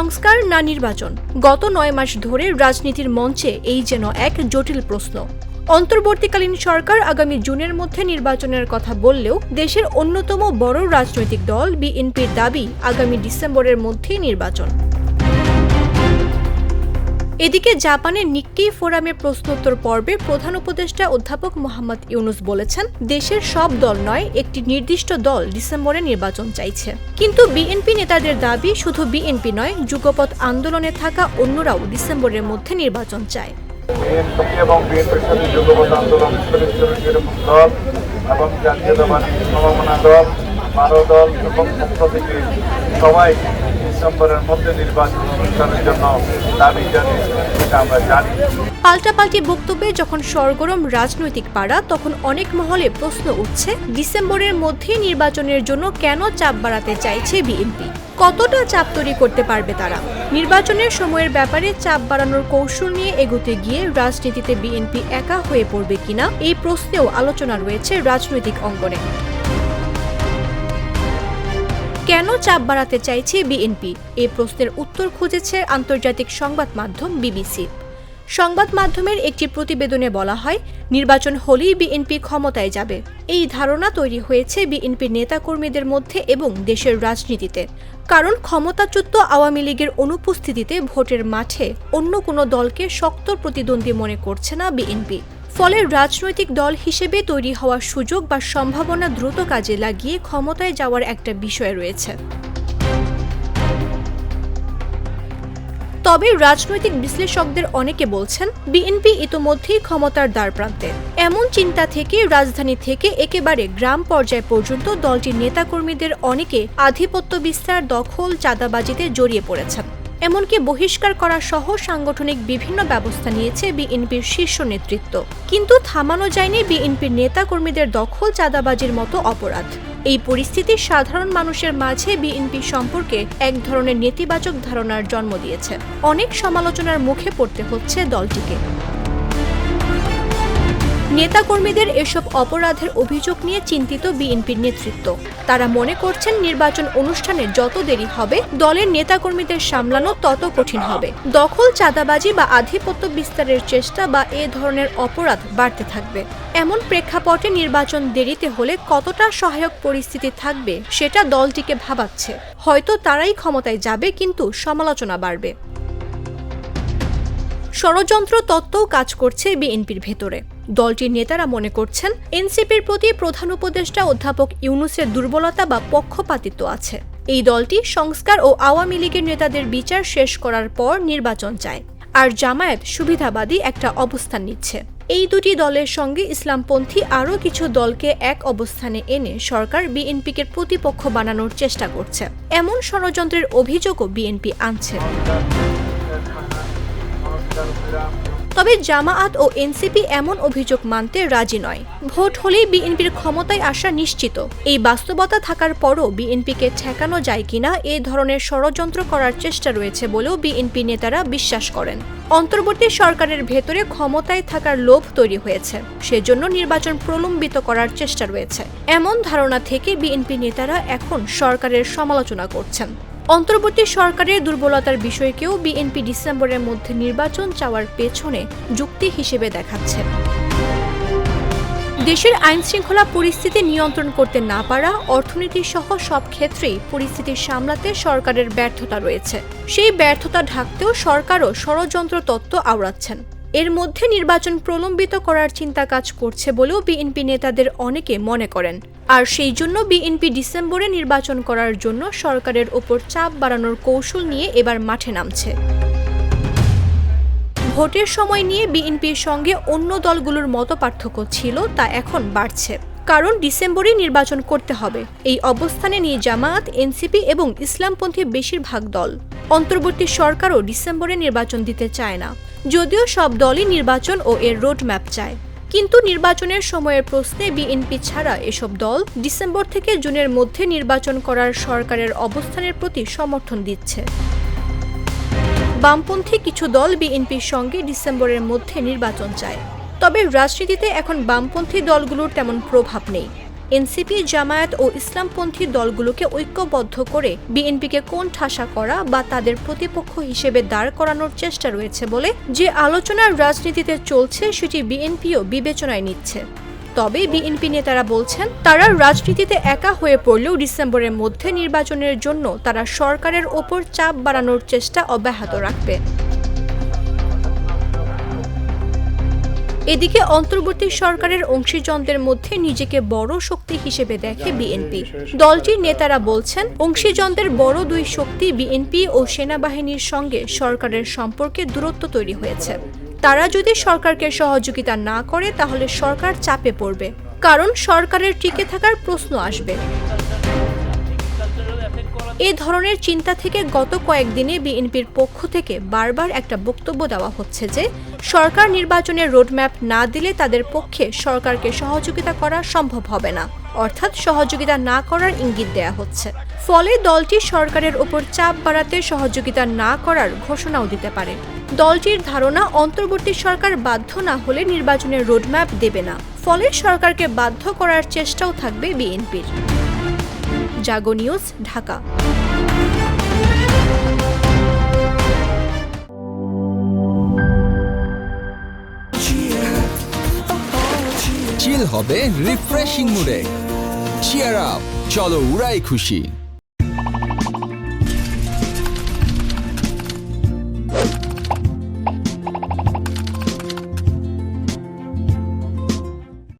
সংস্কার না নির্বাচন, গত নয় মাস ধরে রাজনীতির মঞ্চে এই যেন এক জটিল প্রশ্ন। অন্তর্বর্তীকালীন সরকার আগামী জুনের মধ্যে নির্বাচনের কথা বললেও দেশের অন্যতম বড় রাজনৈতিক দল বিএনপির দাবি আগামী ডিসেম্বরের মধ্যেই নির্বাচন। এদিকে জাপানের নিক্কি ফোরামের প্রশ্নোত্তর পর্বে প্রধান উপদেষ্টা অধ্যাপক মোহাম্মদ ইউনুস বলেছেন, দেশের সব দল নয়, একটি নির্দিষ্ট দল ডিসেম্বরে নির্বাচন চাইছে। কিন্তু বিএনপি নেতাদের দাবি শুধু বিএনপি নয় যুগপথ আন্দোলনে থাকা অন্যরাও ডিসেম্বরের মধ্যে নির্বাচন চায়। এবং সম্ভাবনা দল এবং পক্ষ থেকে সবাই ডিসেম্বরের মধ্যে নির্বাচন অনুষ্ঠানের জন্য দাবি জানিয়েছে, এটা আমরা জানি। পাল্টাপাল্টি বক্তব্যে যখন সরগরম রাজনৈতিক পাড়া, তখন অনেক মহলে প্রশ্ন উঠছে, ডিসেম্বরের মধ্যেই নির্বাচনের জন্য কেন চাপ বাড়াতে চাইছে বিএনপি? কতটা চাপ তৈরি করতে পারবে তারা? নির্বাচনের সময়ের ব্যাপারে চাপ বাড়ানোর কৌশল নিয়ে এগোতে গিয়ে রাজনীতিতে বিএনপি একা হয়ে পড়বে কিনা? এই প্রশ্নেও আলোচনা রয়েছে রাজনৈতিক অঙ্গনে। কেন চাপ বাড়াতে চাইছে বিএনপি? এই প্রশ্নের উত্তর খুঁজেছে আন্তর্জাতিক সংবাদ মাধ্যম বিবিসি। সংবাদ মাধ্যমের একটি প্রতিবেদনে বলা হয়, নির্বাচন হলেই বিএনপি ক্ষমতায় যাবে। এই ধারণা তৈরি হয়েছে বিএনপির নেতাকর্মীদের মধ্যে এবং দেশের রাজনীতিতে। কারণ ক্ষমতাচ্যুত আওয়ামী লীগের অনুপস্থিতিতে ভোটের মাঠে অন্য কোনো দলকে শক্ত প্রতিদ্বন্দ্বী মনে করছে না বিএনপি। ফলে রাজনৈতিক দল হিসেবে তৈরি হওয়ার সুযোগ বা সম্ভাবনা দ্রুত কাজে লাগিয়ে ক্ষমতায় যাওয়ার একটা বিষয় রয়েছে। তবে রাজনৈতিক বিশ্লেষকদের অনেকে বলছেন, বিএনপি ইতোমধ্যেই ক্ষমতার দ্বারপ্রান্তে। এমন চিন্তা থেকে, রাজধানী থেকে একেবারে গ্রাম পর্যায় পর্যন্ত দলটির নেতাকর্মীদের অনেকে আধিপত্য বিস্তার, দখল, চাঁদাবাজিতে জড়িয়ে পড়েছেন। এমনকি বহিষ্কার করা সহ সাংগঠনিক বিভিন্ন ব্যবস্থা নিয়েছে বিএনপির শীর্ষ নেতৃত্ব। কিন্তু থামানো যায়নি বিএনপির নেতাকর্মীদের দখল চাঁদাবাজির মতো অপরাধ। এই পরিস্থিতি সাধারণ মানুষের মাঝে বিএনপি সম্পর্কে এক ধরনের নেতিবাচক ধারণার জন্ম দিয়েছে। অনেক সমালোচনার মুখে পড়তে হচ্ছে দলটিকে। নেতাকর্মীদের এসব অপরাধের অভিযোগ নিয়ে চিন্তিত বিএনপির নেতৃত্ব। তারা মনে করছেন নির্বাচন অনুষ্ঠানে যত দেরি হবে, দলের নেতাকর্মীদের সামলানো তত কঠিন হবে। দখল, চাঁদাবাজি বা আধিপত্য বিস্তারের চেষ্টা বা এ ধরনের অপরাধ বাড়তে থাকবে। এমন প্রেক্ষাপটে নির্বাচন দেরিতে হলে কতটা সহায়ক পরিস্থিতি থাকবে, সেটা দলটিকে ভাবাচ্ছে। হয়তো তারাই ক্ষমতায় যাবে, কিন্তু সমালোচনা বাড়বে। ষড়যন্ত্র তত্ত্বও কাজ করছে বিএনপির ভেতরে। দলটির নেতারা মনে করছেন, এনসিপির প্রতি প্রধান উপদেষ্টা অধ্যাপক ইউনুসের দুর্বলতা বা পক্ষপাতিত্ব আছে। এই দলটি সংস্কার ও আওয়ামী লীগের নেতাদের বিচার শেষ করার পর নির্বাচন চায়। আর জামায়াত সুবিধাবাদী একটা অবস্থান নিচ্ছে। এই দুটি দলের সঙ্গে ইসলামপন্থী আরও কিছু দলকে এক অবস্থানে এনে সরকার বিএনপিকে প্রতিপক্ষ বানানোর চেষ্টা করছে। এমন ষড়যন্ত্রের অভিযোগও বিএনপি আনছে। তবে জামায়াত ও এনসিপি এমন অভিযোগ মানতে রাজি নয়। ভোট হলেই বিএনপির ক্ষমতায় আসা নিশ্চিত। এই বাস্তবতা থাকার পরও বিএনপিকে ঠেকানো যায় কিনা এ ধরনের ষড়যন্ত্র করার চেষ্টা রয়েছে বলেও বিএনপি নেতারা বিশ্বাস করেন। অন্তর্বর্তী সরকারের ভেতরে ক্ষমতায় থাকার লোভ তৈরি হয়েছে। সেজন্য নির্বাচন প্রলম্বিত করার চেষ্টা রয়েছে। এমন ধারণা থেকে বিএনপি নেতারা এখন সরকারের সমালোচনা করছেন। অন্তর্বর্তী সরকারের দুর্বলতার বিষয়কেও বিএনপি ডিসেম্বরের মধ্যে নির্বাচন চাওয়ার পেছনে যুক্তি হিসেবে দেখাচ্ছে। দেশের আইন শৃঙ্খলা পরিস্থিতি নিয়ন্ত্রণ করতে না পারা অর্থনীতি সহ সব ক্ষেত্রেই পরিস্থিতি সামলাতে সরকারের ব্যর্থতা রয়েছে। সেই ব্যর্থতা ঢাকতেও সরকারও ষড়যন্ত্র তত্ত্ব আওড়াচ্ছেন। এর মধ্যে নির্বাচন প্রলম্বিত করার চিন্তা কাজ করছে বলেও বিএনপি নেতাদের অনেকে মনে করেন। আর সেই জন্য বিএনপি ডিসেম্বরে নির্বাচন করার জন্য সরকারের ওপর চাপ বাড়ানোর কৌশল নিয়ে এবার মাঠে নামছে। ভোটের সময় নিয়ে বিএনপির সঙ্গে অন্য দলগুলোর মতো পার্থক্য ছিল, তা এখন বাড়ছে। কারণ ডিসেম্বরেই নির্বাচন করতে হবে। এই অবস্থানে নিয়ে জামায়াত, এনসিপি এবং ইসলামপন্থী বেশিরভাগ দল। অন্তর্বর্তী সরকারও ডিসেম্বরে নির্বাচন দিতে চায় না। যদিও সব দলই নির্বাচন ও এর রোডম্যাপ চায়। কিন্তু নির্বাচনের সময়ের প্রশ্নে বিএনপি ছাড়া এসব দল ডিসেম্বর থেকে জুনের মধ্যে নির্বাচন করার সরকারের অবস্থানের প্রতি সমর্থন দিচ্ছে। বামপন্থী কিছু দল বিএনপির সঙ্গে ডিসেম্বরের মধ্যে নির্বাচন চায়। তবে রাজনীতিতে এখন বামপন্থী দলগুলোর তেমন প্রভাব নেই। এনসিপি, জামায়াত ও ইসলামপন্থী দলগুলোকে ঐক্যবদ্ধ করে বিএনপিকে কোন ঠাসা করা বা তাদের প্রতিপক্ষ হিসেবে দাঁড় করানোর চেষ্টা রয়েছে বলে যে আলোচনার রাজনীতিতে চলছে সেটি বিএনপিও বিবেচনায় নিচ্ছে। তবে বিএনপি নেতারা বলছেন, তারা রাজনীতিতে একা হয়ে পড়লেও ডিসেম্বরের মধ্যে নির্বাচনের জন্য তারা সরকারের ওপর চাপ বাড়ানোর চেষ্টা অব্যাহত রাখবে। এদিকে অন্তর্বর্তী সরকারের অংশীজনদের মধ্যে নিজেকে বড় শক্তি হিসেবে দেখে বিএনপি। দলটির নেতারা বলছেন, অংশীজনদের বড় দুই শক্তি বিএনপি ও সেনাবাহিনীর সঙ্গে সরকারের সম্পর্কে দূরত্ব তৈরি হয়েছে। তারা যদি সরকারকে সহযোগিতা না করে, তাহলে সরকার চাপে পড়বে। কারণ সরকারের টিকে থাকার প্রশ্ন আসবে। এ ধরনের চিন্তা থেকে গত কয়েকদিনে বিএনপির পক্ষ থেকে বারবার একটা বক্তব্য দেওয়া হচ্ছে যে, সরকার নির্বাচনের রোডম্যাপ না দিলে তাদের পক্ষে সরকারকে সহযোগিতা করা সম্ভব হবে না। অর্থাৎ সহযোগিতা না করার ইঙ্গিত দেয়া হচ্ছে। ফলে দলটি সরকারের ওপর চাপ বাড়াতে সহযোগিতা না করার ঘোষণাও দিতে পারে। দলটির ধারণা, অন্তর্বর্তী সরকার বাধ্য না হলে নির্বাচনের রোডম্যাপ দেবে না। ফলে সরকারকে বাধ্য করার চেষ্টাও থাকবে বিএনপির। জাগো নিউজ ঢাকা। চিল হবে রিফ্রেশিং মুডে চিয়ার আপ চলো উড়াই খুশি।